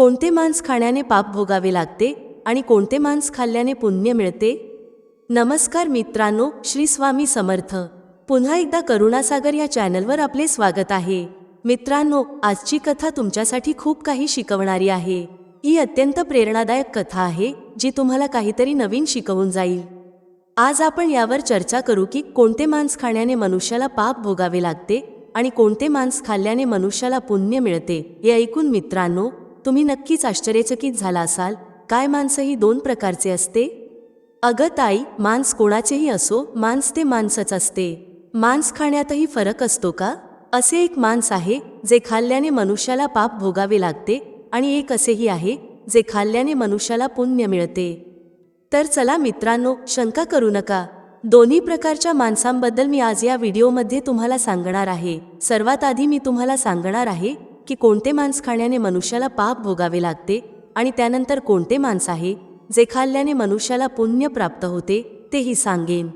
कोणते मांस खाण्याने पाप भोगावे लागते आणि कोणते मांस खाल्ल्याने पुण्य मिळते? नमस्कार मित्रांनो श्री स्वामी समर्थ. पुन्हा एकदा करुणासागर या चॅनलवर आपले स्वागत आहे. मित्रांनो आजची कथा तुमच्यासाठी खूप काही शिकवणारी आहे. ही अत्यंत प्रेरणादायक कथा आहे जी तुम्हाला काहीतरी नवीन शिकवून जाईल. आज आपण यावर चर्चा करू की कोणते मांस खाण्याने मनुष्याला पाप भोगावे लागते आणि कोणते मांस खाल्ल्याने मनुष्याला पुण्य मिळते हे ऐकून मित्रांनो तुम्ही नक्कीच आश्चर्यचकित झाला असाल. काय माणसं ही दोन प्रकारचे असते? अगं ताई मांस कोणाचेही असो मांस ते मांसच असते. मांस खाण्यातही फरक असतो का? असे एक मांस आहे जे खाल्ल्याने मनुष्याला पाप भोगावे लागते आणि एक असेही आहे जे खाल्ल्याने मनुष्याला पुण्य मिळते. तर चला मित्रांनो शंका करू नका. दोन्ही प्रकारच्या माणसांबद्दल मी आज या व्हिडिओमध्ये तुम्हाला सांगणार आहे. सर्वात आधी मी तुम्हाला सांगणार आहे की कोणते मांस खाण्याने मनुष्याला पाप भोगावे लागते आणि त्यानंतर कोणते मांस आहे जे खाल्ल्याने मनुष्याला पुण्य प्राप्त होते तेही सांगेन.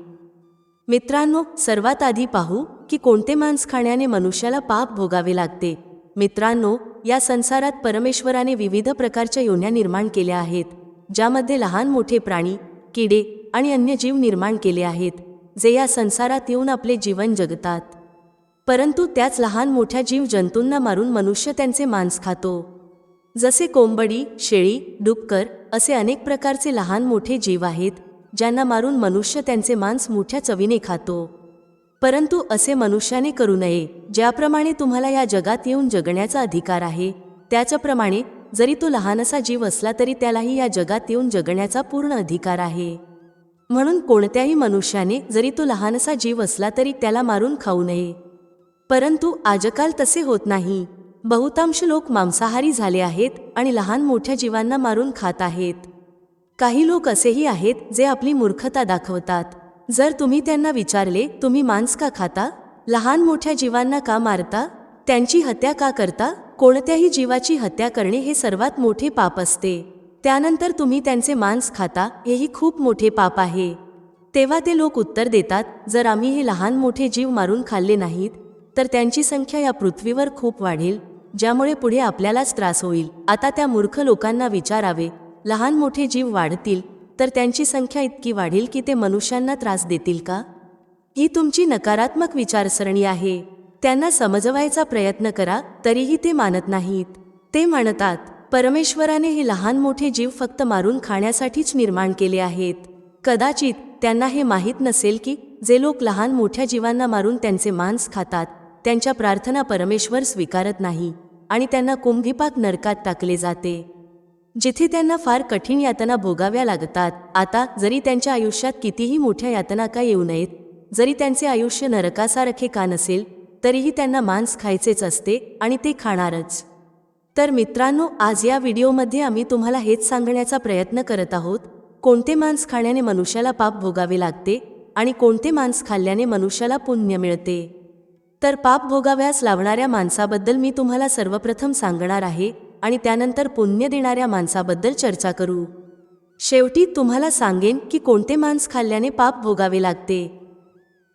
मित्रांनो सर्वात आधी पाहू की कोणते मांस खाण्याने मनुष्याला पाप भोगावे लागते. मित्रांनो या संसारात परमेश्वराने विविध प्रकारच्या योन्या निर्माण केल्या आहेत ज्यामध्ये लहान मोठे प्राणी किडे आणि अन्य जीव निर्माण केले आहेत जे या संसारात येऊन आपले जीवन जगतात. परंतु त्याच लहान मोठ्या जीव जंतूंना मारून मनुष्य त्यांचे मांस खातो. जसे कोंबडी शेळी डुक्कर असे अनेक प्रकारचे लहान मोठे जीव आहेत ज्यांना मारून मनुष्य त्यांचे मांस मोठ्या चवीने खातो. परंतु असे मनुष्याने करू नये ज्याप्रमाणे तुम्हाला या जगात येऊन जगण्याचा अधिकार आहे त्याच्याप्रमाणे जरी तो लहानसा जीव असला तरी त्यालाही या जगात येऊन जगण्याचा पूर्ण अधिकार आहे. म्हणून कोणत्याही मनुष्याने जरी तो लहानसा जीव असला तरी त्याला मारून खाऊ नये. परंतु आजकाल तसे होत नाही. बहुतांश लोक मांसाहारी झाले आहेत आणि लहान मोठ्या जीवांना मारून खात आहेत. काही लोक असेही आहेत जे आपली मूर्खता दाखवतात. जर तुम्ही त्यांना विचारले तुम्ही मांस का खाता? लहान मोठ्या जीवांना का मारता? त्यांची हत्या का करता? कोणत्याही जीवाची हत्या करणे हे सर्वात मोठे पाप असते. त्यानंतर तुम्ही त्यांचे मांस खाता हेही खूप मोठे पाप आहे. तेव्हा ते लोक उत्तर देतात जर आम्ही हे लहान मोठे जीव मारून खाल्ले नाहीत तर त्यांची संख्या या पृथ्वीवर खूप वाढेल ज्यामुळे पुढे आपल्यालाच त्रास होईल. आता त्या मूर्ख लोकांना विचारावे लहान मोठे जीव वाढतील तर त्यांची संख्या इतकी वाढेल की ते मनुष्यांना त्रास देतील का? ही तुमची नकारात्मक विचारसरणी आहे. त्यांना समजवायचा प्रयत्न करा तरीही ते मानत नाहीत. ते म्हणतात परमेश्वराने हे लहान मोठे जीव फक्त मारून खाण्यासाठीच निर्माण केले आहेत. कदाचित त्यांना हे माहीत नसेल की जे लोक लहान मोठ्या जीवांना मारून त्यांचे मांस खातात त्यांच्या प्रार्थना परमेश्वर स्वीकारत नाही आणि त्यांना कुंभीपाक नरकात टाकले जाते. जिथे त्यांना फार कठीण यातना भोगाव्या लागतात आता जरी त्यांच्या आयुष्यात कितीही मोठ्या यातना का येऊ नयेत जरी त्यांचे आयुष्य नरकासारखे का नसेल तरीही त्यांना मांस खायचेच असते आणि ते खाणारच. तर मित्रांनो आज या व्हिडिओमध्ये आम्ही तुम्हाला हेच सांगण्याचा प्रयत्न करत आहोत कोणते मांस खाण्याने मनुष्याला पाप भोगावे लागते आणि कोणते मांस खाल्ल्याने मनुष्याला पुण्य मिळते? तर पाप भोगाव्यास लावणाऱ्या माणसाबद्दल मी तुम्हाला सर्वप्रथम सांगणार आहे आणि त्यानंतर पुण्य देणाऱ्या माणसाबद्दल चर्चा करू. शेवटी तुम्हाला सांगेन की कोणते मांस खाल्ल्याने पाप भोगावे लागते.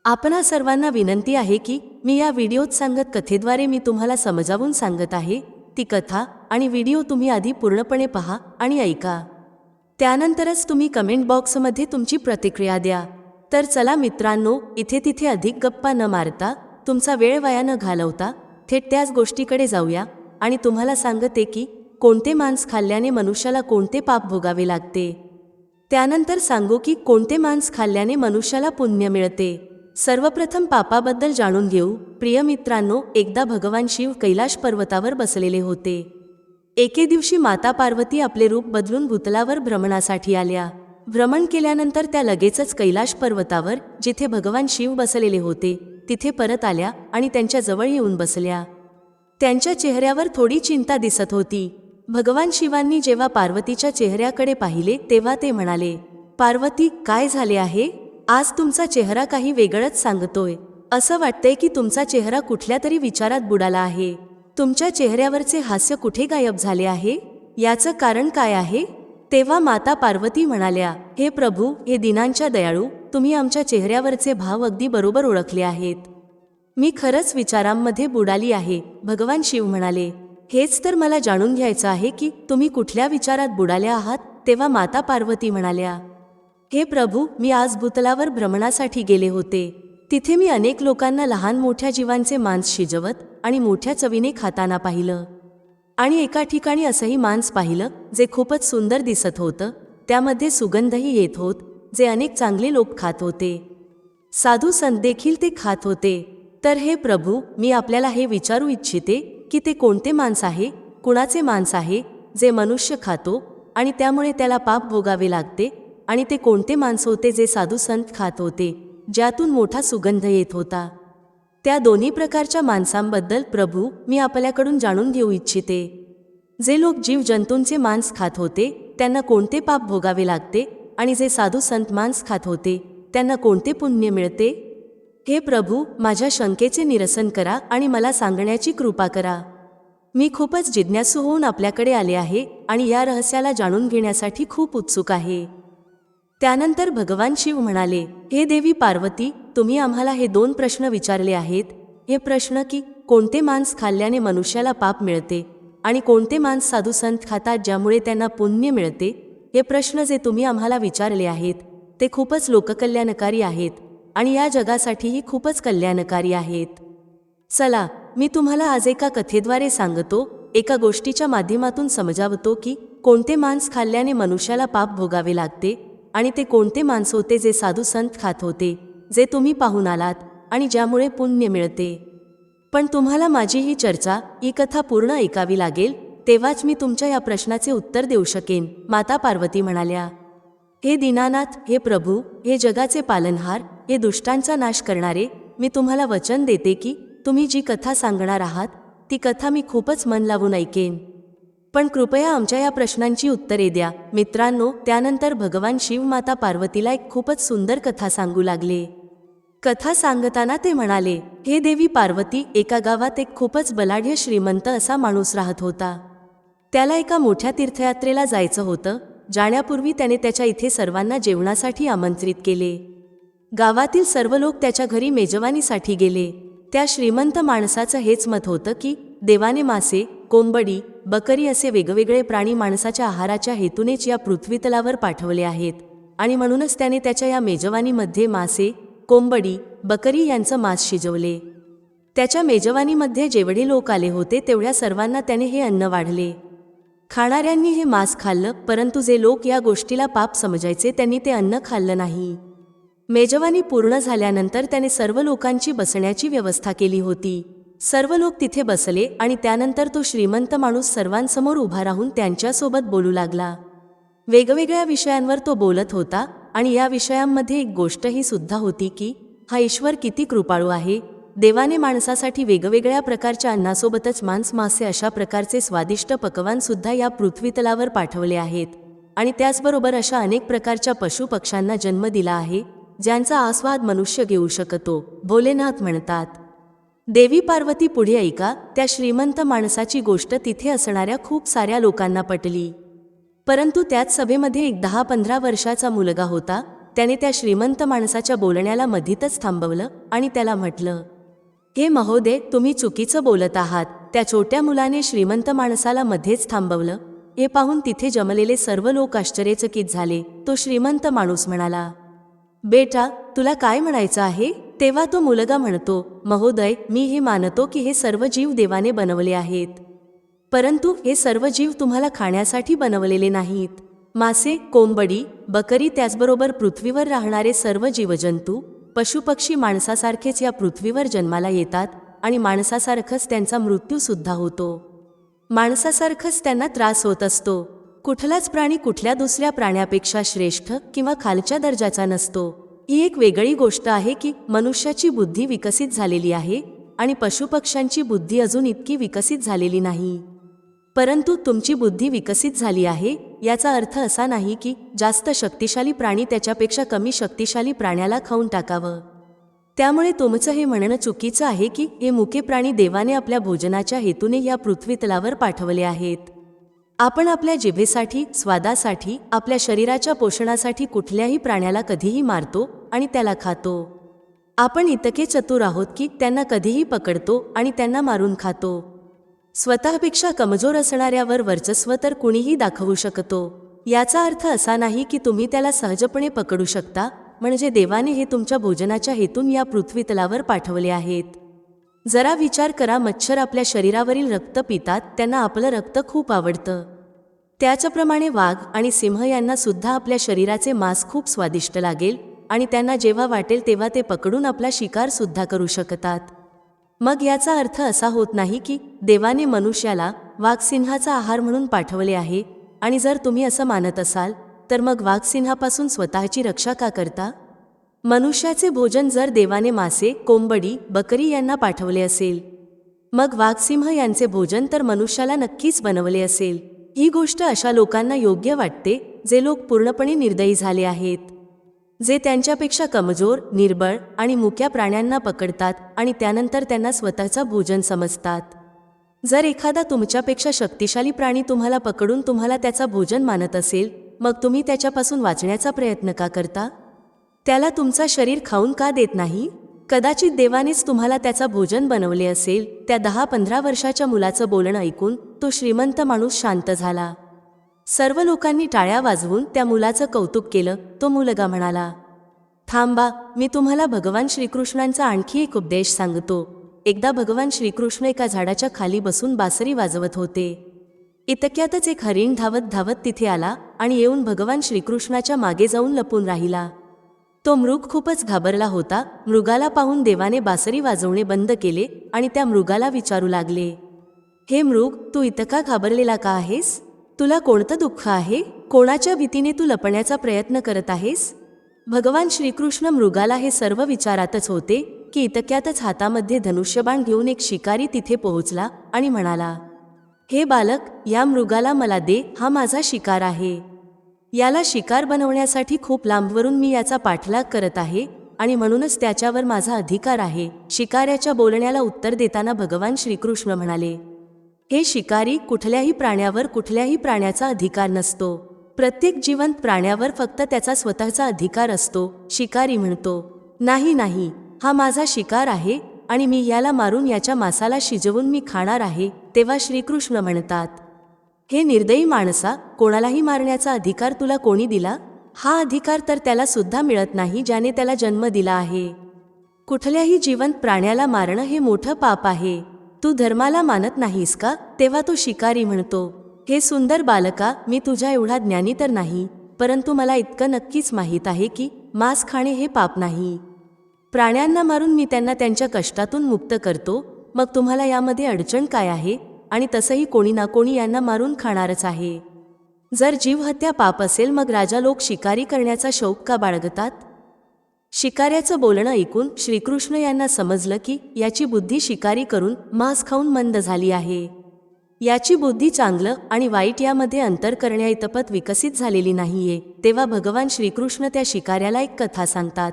आपणा सर्वांना विनंती आहे की मी या व्हिडिओत सांगत कथेद्वारे मी तुम्हाला समजावून सांगत आहे ती कथा आणि व्हिडिओ तुम्ही आधी पूर्णपणे पहा आणि ऐका. त्यानंतरच तुम्ही कमेंट बॉक्समध्ये तुमची प्रतिक्रिया द्या. तर चला मित्रांनो इथे तिथे अधिक गप्पा न मारता तुमचा वेळ वाया न घालवता थेट त्याच गोष्टीकडे जाऊया आणि तुम्हाला सांगते की कोणते मांस खाल्ल्याने मनुष्याला कोणते पाप भोगावे लागते. त्यानंतर सांगू की कोणते मांस खाल्ल्याने मनुष्याला पुण्य मिळते. सर्वप्रथम पापाबद्दल जाणून घेऊ. प्रिय मित्रांनो एकदा भगवान शिव कैलाश पर्वतावर बसलेले होते. एके दिवशी माता पार्वती आपले रूप बदलून भूतलावर भ्रमणासाठी आल्या. भ्रमण केल्यानंतर त्या लगेचच कैलाश पर्वतावर जिथे भगवान शिव बसलेले होते तिथे परत आल्या आणि त्यांच्याजवळ येऊन बसल्या. त्यांच्या चेहऱ्यावर थोडी चिंता दिसत होती. भगवान शिवांनी जेव्हा पार्वतीच्या चेहऱ्याकडे पाहिले तेव्हा ते म्हणाले पार्वती काय झाले आहे? आज तुमचा चेहरा काही वेगळंच सांगतोय. असं वाटतंय की तुमचा चेहरा कुठल्या तरी विचारात बुडाला आहे. तुमच्या चेहऱ्यावरचे हास्य कुठे गायब झाले आहे? याचं कारण काय आहे? तेव्हा माता पार्वती म्हणाल्या हे प्रभू हे दिनांच्या दयाळू तुम्ही आमच्या चेहऱ्यावरचे भाव अगदी बरोबर ओळखले आहेत. मी खरंच विचारांमध्ये बुडाली आहे. भगवान शिव म्हणाले हेच तर मला जाणून घ्यायचं आहे की तुम्ही कुठल्या विचारात बुडाल्या आहात? तेव्हा माता पार्वती म्हणाल्या हे प्रभू मी आज भूतलावर भ्रमणासाठी गेले होते. तिथे मी अनेक लोकांना लहान मोठ्या जीवांचे मांस शिजवत आणि मोठ्या चवीने खाताना पाहिलं. आणि एका ठिकाणी असंही मांस पाहिलं जे खूपच सुंदर दिसत होतं. त्यामध्ये सुगंधही येत होत जे अनेक चांगले लोक खात होते. साधू संत देखील ते खात होते. तर हे प्रभू मी आपल्याला हे विचारू इच्छिते की ते कोणते मांस आहे कुणाचे मांस आहे जे मनुष्य खातो आणि त्यामुळे त्याला पाप भोगावे लागते आणि ते कोणते मांस होते जे साधू संत खात होते ज्यातून मोठा सुगंध येत होता. त्या दोन्ही प्रकारच्या मांसांबद्दल प्रभू मी आपल्याकडून जाणून घेऊ इच्छिते. जे लोक जीव जंतूंचे मांस खात होते त्यांना कोणते पाप भोगावे लागते आणि जे साधू संत मांस खात होते त्यांना कोणते पुण्य मिळते? हे प्रभू माझ्या शंकेचे निरसन करा आणि मला सांगण्याची कृपा करा. मी खूपच जिज्ञासू होऊन आपल्याकडे आले आहे आणि या रहस्याला जाणून घेण्यासाठी खूप उत्सुक आहे. त्यानंतर भगवान शिव म्हणाले हे देवी पार्वती तुम्ही आम्हाला हे दोन प्रश्न विचारले आहेत. हे प्रश्न की कोणते मांस खाल्ल्याने मनुष्याला पाप मिळते आणि कोणते मांस साधू संत खातात ज्यामुळे त्यांना पुण्य मिळते? हे प्रश्न जे तुम्ही आम्हाला विचारले आहेत ते खूपच लोककल्याणकारी आहेत आणि या जगासाठीही खूपच कल्याणकारी आहेत. चला मी तुम्हाला आज एका कथेद्वारे सांगतो एका गोष्टीच्या माध्यमातून समजावतो की कोणते मांस खाल्ल्याने मनुष्याला पाप भोगावे लागते? आणि ते कोणते मांस होते जे साधू संत खात होते जे तुम्ही पाहून आलात आणि ज्यामुळे पुण्य मिळते? पण तुम्हाला माझी ही चर्चा ही कथा पूर्ण ऐकावी लागेल तेव्हाच मी तुमच्या या प्रश्नाचे उत्तर देऊ शकेन माता पार्वती म्हणाल्या. हे दीनानाथ हे प्रभू हे जगाचे पालनहार हे दुष्टांचा नाश करणारे मी तुम्हाला वचन देते की तुम्ही जी कथा सांगणार आहात ती कथा मी खूपच मन लावून ऐकेन. पण कृपया आमच्या या प्रश्नांची उत्तरे द्या. मित्रांनो त्यानंतर भगवान शिव माता पार्वतीला एक खूपच सुंदर कथा सांगू लागले. कथा सांगताना ते म्हणाले हे देवी पार्वती एका गावात एक खूपच बलाढ्य श्रीमंत असा माणूस राहत होता. त्याला एका मोठ्या तीर्थयात्रेला जायचं होतं जाण्यापूर्वी त्याने त्याच्या इथे सर्वांना जेवणासाठी आमंत्रित केले. गावातील सर्व लोक त्याच्या घरी मेजवानीसाठी गेले. त्या श्रीमंत माणसाचं हेच मत होतं की देवाने मासे कोंबडी बकरी असे वेगवेगळे प्राणी माणसाच्या आहाराच्या हेतूनेच या पृथ्वीतलावर पाठवले आहेत. आणि म्हणूनच त्याने त्याच्या या मेजवानीमध्ये मासे कोंबडी बकरी यांचं मांस शिजवले. त्याच्या मेजवानीमध्ये जेवढे लोक आले होते तेवढ्या सर्वांना त्याने हे अन्न वाढले. खाणाऱ्यांनी हे मांस खाल्लं परंतु जे लोक या गोष्टीला पाप समजायचे त्यांनी ते अन्न खाल्लं नाही. मेजवानी पूर्ण झाल्यानंतर त्याने सर्व लोकांची बसण्याची व्यवस्था केली होती. सर्व लोक तिथे बसले आणि त्यानंतर तो श्रीमंत माणूस सर्वांसमोर उभा राहून त्यांच्यासोबत बोलू लागला. वेगवेगळ्या विषयांवर तो बोलत होता आणि या विषयांमध्ये एक गोष्ट ही सुद्धा होती की हा ईश्वर किती कृपाळू आहे. देवाने माणसासाठी वेगवेगळ्या प्रकारच्या अन्नासोबतच मांस मासे अशा प्रकारचे स्वादिष्ट पकवान सुद्धा या पृथ्वीतलावर पाठवले आहेत. आणि त्याचबरोबर अशा अनेक प्रकारच्या पशुपक्ष्यांना जन्म दिला आहे ज्यांचा आस्वाद मनुष्य घेऊ शकतो. भोलेनाथ म्हणतात देवी पार्वती पुढे ऐका त्या श्रीमंत माणसाची गोष्ट तिथे असणाऱ्या खूप साऱ्या लोकांना पटली. परंतु त्याच सभेमध्ये एक दहा पंधरा वर्षाचा मुलगा होता त्याने त्या श्रीमंत माणसाच्या बोलण्याला मधीतच थांबवलं आणि त्याला म्हटलं हे महोदय तुम्ही चुकीचं बोलत आहात. त्या छोट्या मुलाने श्रीमंत माणसाला मध्येच थांबवलं. हे पाहून तिथे जमलेले सर्व लोक आश्चर्यचकित झाले. तो श्रीमंत माणूस म्हणाला बेटा तुला काय म्हणायचं आहे? तेव्हा तो मुलगा म्हणतो महोदय मी हे मानतो की हे सर्व जीव देवाने बनवले आहेत. परंतु हे सर्व जीव तुम्हाला खाण्यासाठी बनवलेले नाहीत. मासे कोंबडी बकरी त्याचबरोबर पृथ्वीवर राहणारे सर्व जीवजंतू पशुपक्षी माणसासारखेच या पृथ्वीवर जन्माला येतात आणि माणसासारखंच त्यांचा मृत्यूसुद्धा होतो. माणसासारखंच त्यांना त्रास होत असतो. कुठलाच प्राणी कुठल्या दुसऱ्या प्राण्यापेक्षा श्रेष्ठ किंवा खालच्या दर्जाचा नसतो. ही एक वेगळी गोष्ट आहे की मनुष्याची बुद्धी विकसित झालेली आहे आणि पशुपक्ष्यांची बुद्धी अजून इतकी विकसित झालेली नाही. परंतु तुमची बुद्धी विकसित झाली आहे याचा अर्थ असा नाही की जास्त शक्तिशाली प्राणी त्याच्यापेक्षा कमी शक्तिशाली प्राण्याला खाऊन टाकावं. त्यामुळे तुमचं हे म्हणणं चुकीचं आहे की हे मुके प्राणी देवाने आपल्या भोजनाच्या हेतूने या पृथ्वीतलावर पाठवले आहेत. आपण आपल्या जिभेसाठी स्वादासाठी आपल्या शरीराच्या पोषणासाठी कुठल्याही प्राण्याला कधीही मारतो आणि त्याला खातो. आपण इतके चतुर आहोत की त्यांना कधीही पकडतो आणि त्यांना मारून खातो. स्वतःपेक्षा कमजोर असणाऱ्यावर वर्चस्व तर कुणीही दाखवू शकतो. याचा अर्थ असा नाही की तुम्ही त्याला सहजपणे पकडू शकता म्हणजे देवाने हे तुमच्या भोजनाच्या हेतून या पृथ्वीतलावर पाठवले आहेत. जरा विचार करा मच्छर आपल्या शरीरावरील रक्त पितात त्यांना आपलं रक्त खूप आवडतं. त्याच्याप्रमाणे वाघ आणि सिंह यांना सुद्धा आपल्या शरीराचे मांस खूप स्वादिष्ट लागेल आणि त्यांना जेव्हा वाटेल तेव्हा ते पकडून आपला शिकार सुद्धा करू शकतात. मग याचा अर्थ असा होत नाही की देवाने मनुष्याला वाघसिंहाचा आहार म्हणून पाठवले आहे आणि जर तुम्ही असं मानत असाल तर मग वाघसिंहापासून स्वतःची रक्षा का करता? मनुष्याचे भोजन जर देवाने मासे कोंबडी बकरी यांना पाठवले असेल मग वाघसिंह यांचे भोजन तर मनुष्याला नक्कीच बनवले असेल. ही गोष्ट अशा लोकांना योग्य वाटते जे लोक पूर्णपणे निर्दयी झाले आहेत जे त्यांच्यापेक्षा कमजोर निर्बळ आणि मुक्या प्राण्यांना पकडतात आणि त्यानंतर त्यांना स्वतःचं भोजन समजतात. जर एखादा तुमच्यापेक्षा शक्तिशाली प्राणी तुम्हाला पकडून तुम्हाला त्याचा भोजन मानत असेल मग तुम्ही त्याच्यापासून वाचण्याचा प्रयत्न का करता? त्याला तुमचा शरीर खाऊन का देत नाही? कदाचित देवानेच तुम्हाला त्याचा भोजन बनवले असेल. त्या दहा पंधरा वर्षाच्या मुलाचं बोलणं ऐकून तो श्रीमंत माणूस शांत झाला. सर्व लोकांनी टाळ्या वाजवून त्या मुलाचं कौतुक केलं. तो मुलगा म्हणाला थांबा मी तुम्हाला भगवान श्रीकृष्णांचा आणखी एक उपदेश सांगतो. एकदा भगवान श्रीकृष्ण एका झाडाच्या खाली बसून बासरी वाजवत होते. इतक्यातच एक हरिण धावत धावत तिथे आला आणि येऊन भगवान श्रीकृष्णाच्या मागे जाऊन लपून राहिला. तो मृग खूपच घाबरला होता. मृगाला पाहून देवाने बासरी वाजवणे बंद केले आणि त्या मृगाला विचारू लागले हे मृग तू इतका घाबरलेला का आहेस? तुला कोणतं दुःख आहे? कोणाच्या भीतीने तू लपण्याचा प्रयत्न करत आहेस? भगवान श्रीकृष्ण मृगाला हे सर्व विचारातच होते की इतक्यातच हातामध्ये धनुष्यबाण घेऊन एक शिकारी तिथे पोहोचला आणि म्हणाला हे बालक या मृगाला मला दे हा माझा शिकार आहे. याला शिकार बनवण्यासाठी खूप लांबवरून मी याचा पाठलाग करत आहे आणि म्हणूनच त्याच्यावर माझा अधिकार आहे. शिकाऱ्याच्या बोलण्याला उत्तर देताना भगवान श्रीकृष्ण म्हणाले हे शिकारी कुठल्याही प्राण्यावर कुठल्याही प्राण्याचा अधिकार नसतो. प्रत्येक जिवंत प्राण्यावर फक्त त्याचा स्वतःचा अधिकार असतो शिकारी म्हणतो. नाही नाही. हा माझा शिकार आहे आणि मी याला मारून याच्या मासाला शिजवून मी खाणार आहे तेव्हा श्रीकृष्ण म्हणतात. हे निर्दयी माणसा कोणालाही मारण्याचा अधिकार तुला कोणी दिला? हा अधिकार तर त्याला सुद्धा मिळत नाही ज्याने त्याला जन्म दिला आहे. कुठल्याही जिवंत प्राण्याला मारणं हे मोठं पाप आहे. तू धर्माला मानत नाहीस का? तेव्हा तो शिकारी म्हणतो हे सुंदर बालका मी तुझ्या एवढा ज्ञानी तर नाही परंतु मला इतकं नक्कीच माहीत आहे की मांस खाणे हे पाप नाही. प्राण्यांना मारून मी त्यांना त्यांच्या कष्टातून मुक्त करतो मग तुम्हाला यामध्ये अडचण काय आहे? आणि तसंही कोणी ना कोणी यांना मारून खाणारच आहे. जर जीवहत्या पाप असेल मग राजा लोक शिकारी करण्याचा शौक का बाळगतात? शिकाऱ्याचं बोलणं ऐकून श्रीकृष्ण यांना समजलं की याची बुद्धी शिकारी करून मांस खाऊन मंद झाली आहे. याची बुद्धी चांगलं आणि वाईट यामध्ये अंतर करण्या इतपत विकसित झालेली नाहीये तेव्हा भगवान श्रीकृष्ण त्या शिकाऱ्याला एक कथा सांगतात.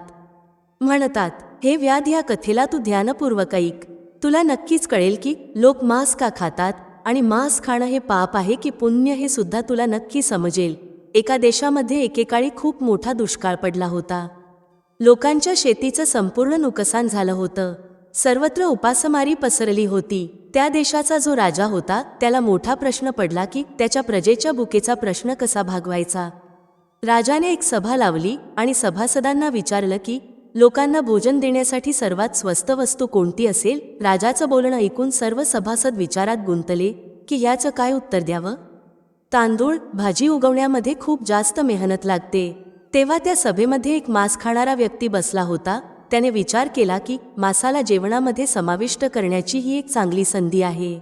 म्हणतात हे व्याध या कथेला तू ध्यानपूर्वक ऐक. तुला नक्कीच कळेल की लोक मांस का खातात आणि मांस खाणं हे पाप आहे की पुण्य हे सुद्धा तुला नक्की समजेल. एका देशामध्ये एकेकाळी खूप मोठा दुष्काळ पडला होता. लोकांच्या शेतीचं संपूर्ण नुकसान झालं होतं. सर्वत्र उपासमारी पसरली होती. त्या देशाचा जो राजा होता त्याला मोठा प्रश्न पडला की त्याच्या प्रजेच्या बुकेचा प्रश्न कसा भागवायचा? राजाने एक सभा लावली आणि सभासदांना विचारलं की लोकांना भोजन देण्यासाठी सर्वात स्वस्त वस्तू कोणती असेल? राजाचं बोलणं ऐकून सर्व सभासद विचारात गुंतले की याचं काय उत्तर द्यावं? तांदूळ भाजी उगवण्यामध्ये खूप जास्त मेहनत लागते. तेव्हा त्या सभेमध्ये एक मांस खाणारा व्यक्ती बसला होता. त्याने विचार केला की मासाला जेवणामध्ये समाविष्ट करण्याची ही एक चांगली संधी आहे.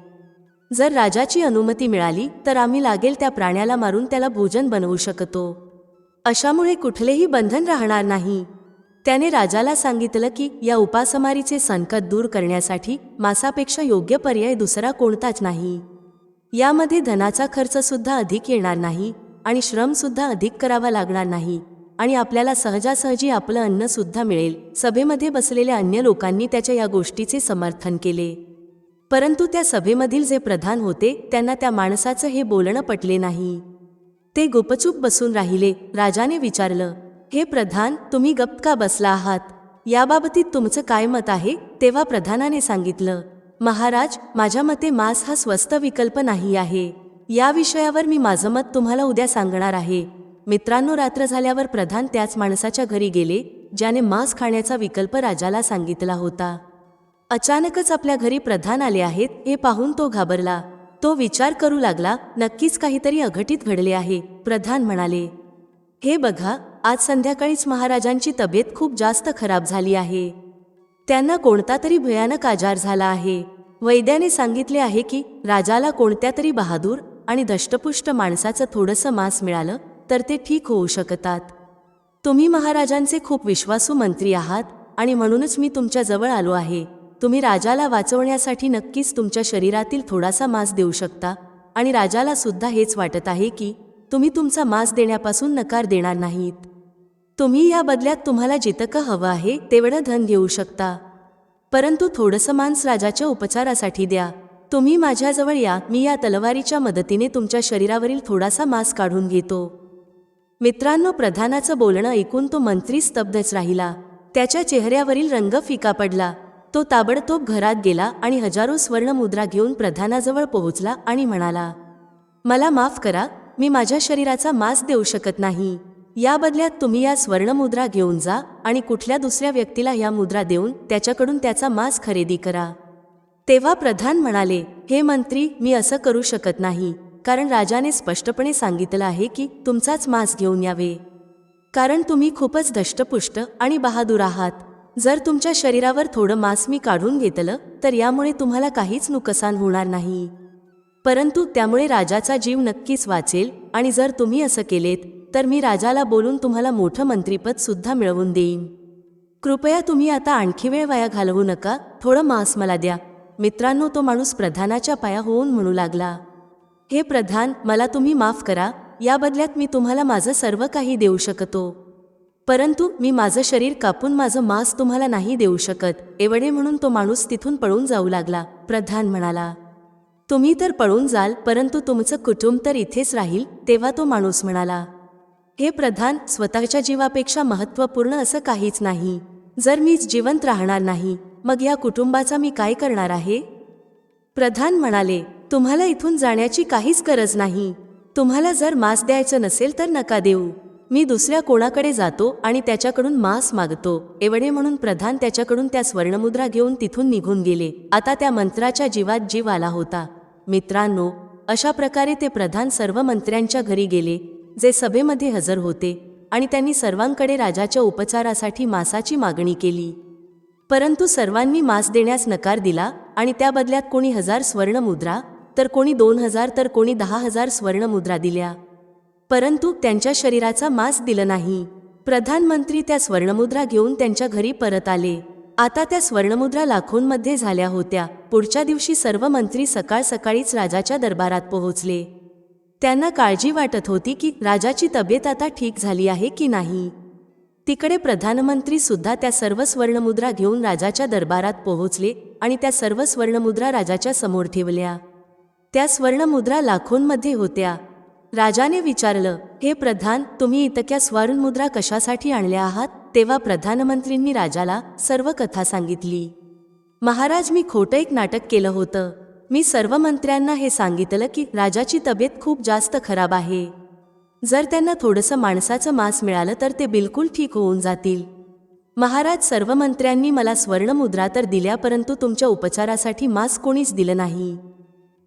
जर राजाची अनुमती मिळाली तर आम्ही लागेल त्या प्राण्याला मारून त्याला भोजन बनवू शकतो. अशामुळे कुठलेही बंधन राहणार नाही. त्याने राजाला सांगितलं की या उपासमारीचे संकट दूर करण्यासाठी मासापेक्षा योग्य पर्याय दुसरा कोणताच नाही. यामध्ये धनाचा खर्च सुद्धा अधिक येणार नाही आणि श्रम सुद्धा अधिक करावा लागणार नाही आणि आपल्याला सहजासहजी आपलं अन्न सुद्धा मिळेल. सभेमध्ये बसलेल्या अन्य लोकांनी त्याच्या या गोष्टीचे समर्थन केले. परंतु त्या सभेमधील जे प्रधान होते त्यांना त्या माणसाचं हे बोलणं पटले नाही. ते गुपचूप बसून राहिले. राजाने विचारलं हे प्रधान तुम्ही गप्प का बसला आहात? याबाबतीत तुमचं काय मत आहे? तेव्हा प्रधानाने सांगितलं महाराज माझ्या मते मांस हा स्वस्त विकल्प नाही आहे. या विषयावर मी माझं मत तुम्हाला उद्या सांगणार आहे. मित्रांनो रात्र झाल्यावर प्रधान त्याच माणसाच्या घरी गेले ज्याने मांस खाण्याचा विकल्प राजाला सांगितला होता. अचानकच आपल्या घरी प्रधान आले आहेत हे पाहून तो घाबरला. तो विचार करू लागला नक्कीच काहीतरी अघटित घडले आहे. प्रधान म्हणाले हे बघा आज संध्याकाळीच महाराजांची तब्येत खूप जास्त खराब झाली आहे. त्यांना कोणता तरी भयानक आजार झाला आहे. वैद्याने सांगितले आहे की राजाला कोणत्या तरी बहादूर आणि दष्टपुष्ट माणसाचं थोडंसं मांस मिळालं तर ते ठीक होऊ शकतात. तुम्ही महाराजांचे खूप विश्वासू मंत्री आहात आणि म्हणूनच मी तुमच्याजवळ आलो आहे. तुम्ही राजाला वाचवण्यासाठी नक्कीच तुमच्या शरीरातील थोडासा मांस देऊ शकता आणि राजाला सुद्धा हेच वाटत आहे की तुम्ही तुमचा मांस देण्यापासून नकार देणार नाहीत. तुम्ही या बदल्यात तुम्हाला जितकं हवं आहे तेवढं धन घेऊ शकता. परंतु थोडंसं मांस राजाच्या उपचारासाठी द्या. तुम्ही माझ्याजवळ या मी या तलवारीच्या मदतीने तुमच्या शरीरावरील थोडासा मांस काढून घेतो. मित्रांनो प्रधानाचं बोलणं ऐकून तो मंत्री स्तब्धच राहिला. त्याच्या चेहऱ्यावरील रंग फिका पडला. तो ताबडतोब घरात गेला आणि हजारो स्वर्ण मुद्रा घेऊन प्रधानाजवळ पोहोचला आणि म्हणाला मला माफ करा मी माझ्या शरीराचा मांस देऊ शकत नाही. या बदल्यात तुम्ही या स्वर्णमुद्रा घेऊन जा आणि कुठल्या दुसऱ्या व्यक्तीला या मुद्रा देऊन त्याच्याकडून त्याचा मांस खरेदी करा. तेव्हा प्रधान म्हणाले हे मंत्री मी असं करू शकत नाही कारण राजाने स्पष्टपणे सांगितलं आहे की तुमचाच मांस घेऊन यावे. कारण तुम्ही खूपच धष्टपुष्ट आणि बहादूर आहात. जर तुमच्या शरीरावर थोडं मांस मी काढून घेतलं तर यामुळे तुम्हाला काहीच नुकसान होणार नाही. परंतु त्यामुळे राजाचा जीव नक्कीच वाचेल आणि जर तुम्ही असं केलेत तर मी राजाला बोलून तुम्हाला मोठं मंत्रीपद सुद्धा मिळवून देईन. कृपया तुम्ही आता आणखी वेळ वाया घालवू नका. थोडं मांस मला द्या. मित्रांनो तो माणूस प्रधानाच्या पाया होऊन म्हणू लागला. हे प्रधान मला तुम्ही माफ करा. या बदल्यात मी तुम्हाला माझं सर्व काही देऊ शकतो. परंतु मी माझं शरीर कापून माझं मांस तुम्हाला नाही देऊ शकत. एवढे म्हणून तो माणूस तिथून पळून जाऊ लागला. प्रधान म्हणाला तुम्ही तर पळून जाल परंतु तुमचं कुटुंब तर इथेच राहील तेव्हा तो माणूस म्हणाला हे प्रधान स्वतःच्या जीवापेक्षा महत्त्वपूर्ण असं काहीच नाही. जर मीच जिवंत राहणार नाही मग या कुटुंबाचा मी काय करणार आहे? प्रधान म्हणाले तुम्हाला इथून जाण्याची काहीच गरज नाही. तुम्हाला जर मांस द्यायचं नसेल तर नका देऊ. मी दुसऱ्या कोणाकडे जातो आणि त्याच्याकडून मांस मागतो. एवढे म्हणून प्रधान त्याच्याकडून त्या स्वर्णमुद्रा घेऊन तिथून निघून गेले. आता त्या मंत्राच्या जीवात जीव आला होता. मित्रांनो अशा प्रकारे ते प्रधान सर्व मंत्र्यांच्या घरी गेले जे सभेमध्ये हजर होते आणि त्यांनी सर्वांकडे राजाच्या उपचारासाठी मांसाची मागणी केली. परंतु सर्वांनी मांस देण्यास नकार दिला आणि त्या बदल्यात कोणी हजार स्वर्णमुद्रा तर कोणी दोन हजार तर कोणी दहा हजार स्वर्णमुद्रा दिल्या. परंतु त्यांच्या शरीराचा मांस दिलं नाही. प्रधानमंत्री त्या स्वर्णमुद्रा घेऊन त्यांच्या घरी परत आले. आता त्या स्वर्णमुद्रा लाखोंमध्ये झाल्या होत्या. पुढच्या दिवशी सर्व मंत्री सकाळ सकाळीच राजाच्या दरबारात पोहोचले. त्यांना काळजी वाटत होती की राजाची तब्येत आता ठीक झाली आहे की नाही. तिकडे प्रधानमंत्री सुद्धा त्या सर्व स्वर्णमुद्रा घेऊन राजाच्या दरबारात पोहोचले आणि त्या सर्व स्वर्णमुद्रा राजाच्या समोर ठेवल्या. त्या स्वर्णमुद्रा लाखोंमध्ये होत्या. राजाने विचारलं हे प्रधान तुम्ही इतक्या स्वर्णमुद्रा कशासाठी आणल्या आहात? तेव्हा प्रधानमंत्रींनी राजाला सर्व कथा सांगितली. महाराज मी खोटं एक नाटक केलं होतं. मी सर्व मंत्र्यांना हे सांगितलं की राजाची तब्येत खूप जास्त खराब आहे. जर त्यांना थोडंसं माणसाचं मांस मिळालं तर ते बिलकुल ठीक होऊन जातील. महाराज सर्व मंत्र्यांनी मला स्वर्णमुद्रा तर दिल्या परंतु तुमच्या उपचारासाठी मांस कोणीच दिलं नाही.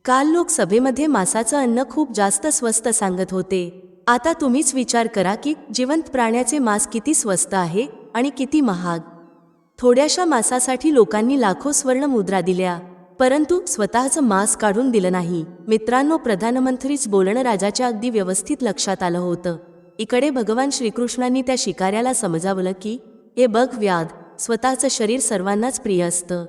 काल लोकसभेमध्ये मासाचं मांसाचं अन्न खूप जास्त स्वस्त सांगत होते. आता तुम्हीच विचार करा की जिवंत प्राण्याचे मांस किती स्वस्त आहे आणि किती महाग. थोड्याशा मांसासाठी लोकांनी लाखो स्वर्ण मुद्रा दिल्या. परंतु स्वतःचं मांस काढून दिलं नाही. मित्रांनो प्रधानमंत्रीच बोलणं राजाच्या अगदी व्यवस्थित लक्षात आलं होतं. इकडे भगवान श्रीकृष्णांनी त्या शिकाऱ्याला समजावलं की हे बघ व्याध स्वतःचं शरीर सर्वांनाच प्रिय असतं.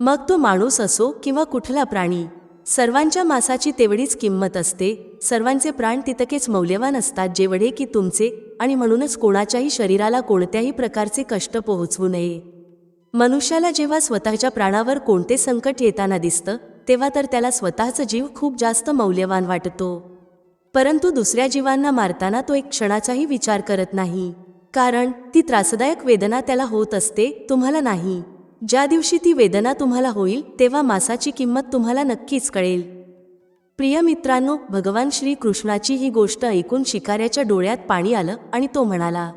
मग तो माणूस असो किंवा कुठला प्राणी सर्वांच्या मासाची तेवढीच किंमत असते. सर्वांचे प्राण तितकेच मौल्यवान असतात जेवढे की तुमचे आणि म्हणूनच कोणाच्याही शरीराला कोणत्याही प्रकारचे कष्ट पोहोचवू नये. मनुष्याला जेव्हा स्वतःच्या प्राणावर कोणते संकट येताना दिसतं तेव्हा तर त्याला स्वतःचा जीव खूप जास्त मौल्यवान वाटतो. परंतु दुसऱ्या जीवांना मारताना तो एक क्षणाचाही विचार करत नाही. कारण ती त्रासदायक वेदना त्याला होत असते तुम्हाला नाही. ज्या दिवशी ती वेदना तुम्हाला होईल तेव्हा मासाची किंमत तुम्हाला नक्कीच कळेल. प्रिय मित्रांनो भगवान श्रीकृष्णाची ही गोष्ट ऐकून शिकाऱ्याच्या डोळ्यात पाणी आलं आणि तो म्हणाला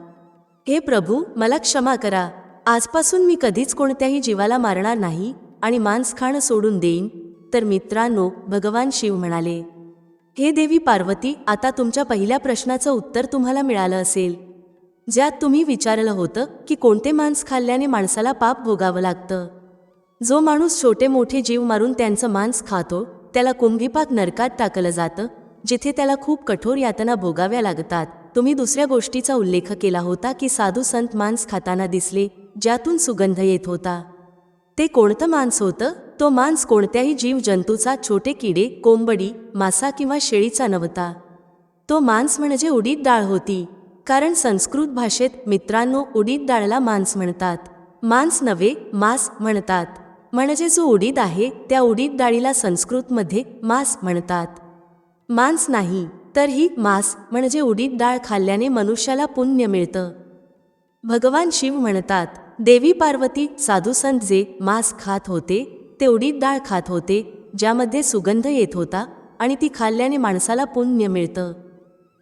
हे प्रभू मला क्षमा करा. आजपासून मी कधीच कोणत्याही जीवाला मारणार नाही आणि मांस खाणं सोडून देईन तर मित्रांनो भगवान शिव म्हणाले हे देवी पार्वती आता तुमच्या पहिल्या प्रश्नाचं उत्तर तुम्हाला मिळालं असेल. ज्यात तुम्ही विचारलं होतं की कोणते मांस खाल्ल्याने माणसाला पाप भोगावं लागतं. जो माणूस छोटे मोठे जीव मारून त्यांचं मांस खातो त्याला कुंभीपाक नरकात टाकलं जातं जिथे त्याला खूप कठोर यातना भोगाव्या लागतात. तुम्ही दुसऱ्या गोष्टीचा उल्लेख केला होता की साधू संत मांस खाताना दिसले ज्यातून सुगंध येत होता. ते कोणतं मांस होतं? तो मांस कोणत्याही जीव जंतूचा छोटे किडे कोंबडी मासा किंवा शेळीचा नव्हता. तो मांस म्हणजे उडीद डाळ होती कारण संस्कृत भाषेत मित्रांनो उडीद डाळला मांस म्हणतात. मांस नव्हे मांस म्हणतात. म्हणजे जो उडीद आहे त्या उडीद डाळीला संस्कृतमध्ये मांस म्हणतात. मांस नाही. तर ही मांस म्हणजे उडीद डाळ खाल्ल्याने मनुष्याला पुण्य मिळतं. भगवान शिव म्हणतात देवी पार्वती साधुसंत जे मांस खात होते ते उडीद डाळ खात होते ज्यामध्ये सुगंध येत होता आणि ती खाल्ल्याने माणसाला पुण्य मिळतं.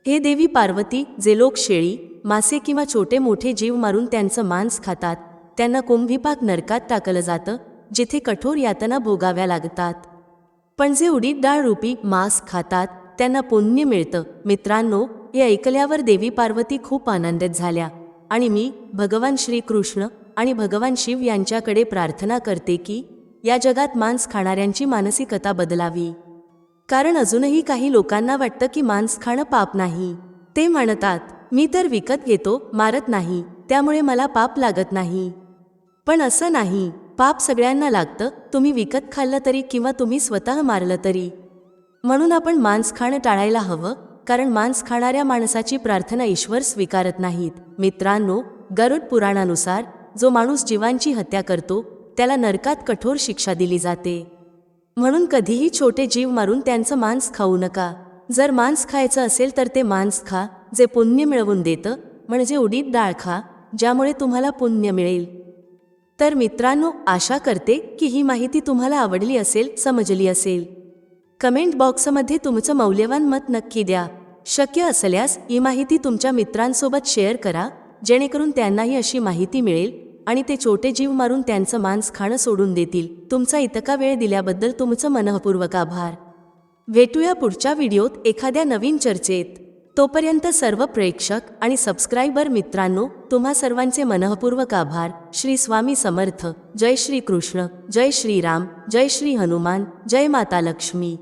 हे देवी पार्वती जे लोक शेळी मासे किंवा छोटे मोठे जीव मारून त्यांचं मांस खातात त्यांना कुंभीपाक नरकात टाकलं जातं जिथे कठोर यातना भोगाव्या लागतात. पण जे उडीद डाळ रूपी मांस खातात त्यांना पुण्य मिळतं. मित्रांनो हे ऐकल्यावर देवी पार्वती खूप आनंदित झाल्या. आणि मी भगवान श्रीकृष्ण आणि भगवान शिव यांच्याकडे प्रार्थना करते की या जगात मांस खाणाऱ्यांची मानसिकता बदलावी. कारण अजूनही काही लोकांना वाटतं की मांस खाणं पाप नाही. ते म्हणतात मी तर विकत घेतो मारत नाही. त्यामुळे मला पाप लागत नाही. पण असं नाही. पाप सगळ्यांना लागतं. तुम्ही विकत खाल्लं तरी किंवा तुम्ही स्वतः मारलं तरी. म्हणून आपण मांस खाणं टाळायला हवं कारण मांस खाणाऱ्या माणसाची प्रार्थना ईश्वर स्वीकारत नाहीत. मित्रांनो गरुड पुराणानुसार जो माणूस जीवांची हत्या करतो त्याला नरकात कठोर शिक्षा दिली जाते. म्हणून कधीही छोटे जीव मारून त्यांचं मांस खाऊ नका. जर मांस खायचं असेल तर ते मांस खा जे पुण्य मिळवून देतं म्हणजे उडीद डाळ खा ज्यामुळे तुम्हाला पुण्य मिळेल. तर मित्रांनो आशा करते की ही माहिती तुम्हाला आवडली असेल समजली असेल. कमेंट बॉक्समध्ये तुमचं मौल्यवान मत नक्की द्या. शक्य असल्यास ही माहिती तुमच्या मित्रांसोबत शेअर करा जेणेकरून त्यांनाही अशी माहिती मिळेल आणि ते छोटे जीव मारून त्यांचं मांस खाणं सोडून देतील. तुमचा इतका वेळ दिल्याबद्दल तुमचं मनःपूर्वक आभार. भेटूया पुढच्या व्हिडिओत एखाद्या नवीन चर्चेत. तोपर्यंत सर्व प्रेक्षक आणि सबस्क्रायबर मित्रांनो तुम्हा सर्वांचे मनःपूर्वक आभार. श्री स्वामी समर्थ. जय श्री कृष्ण जय श्रीराम. जय श्री हनुमान. जय माता लक्ष्मी.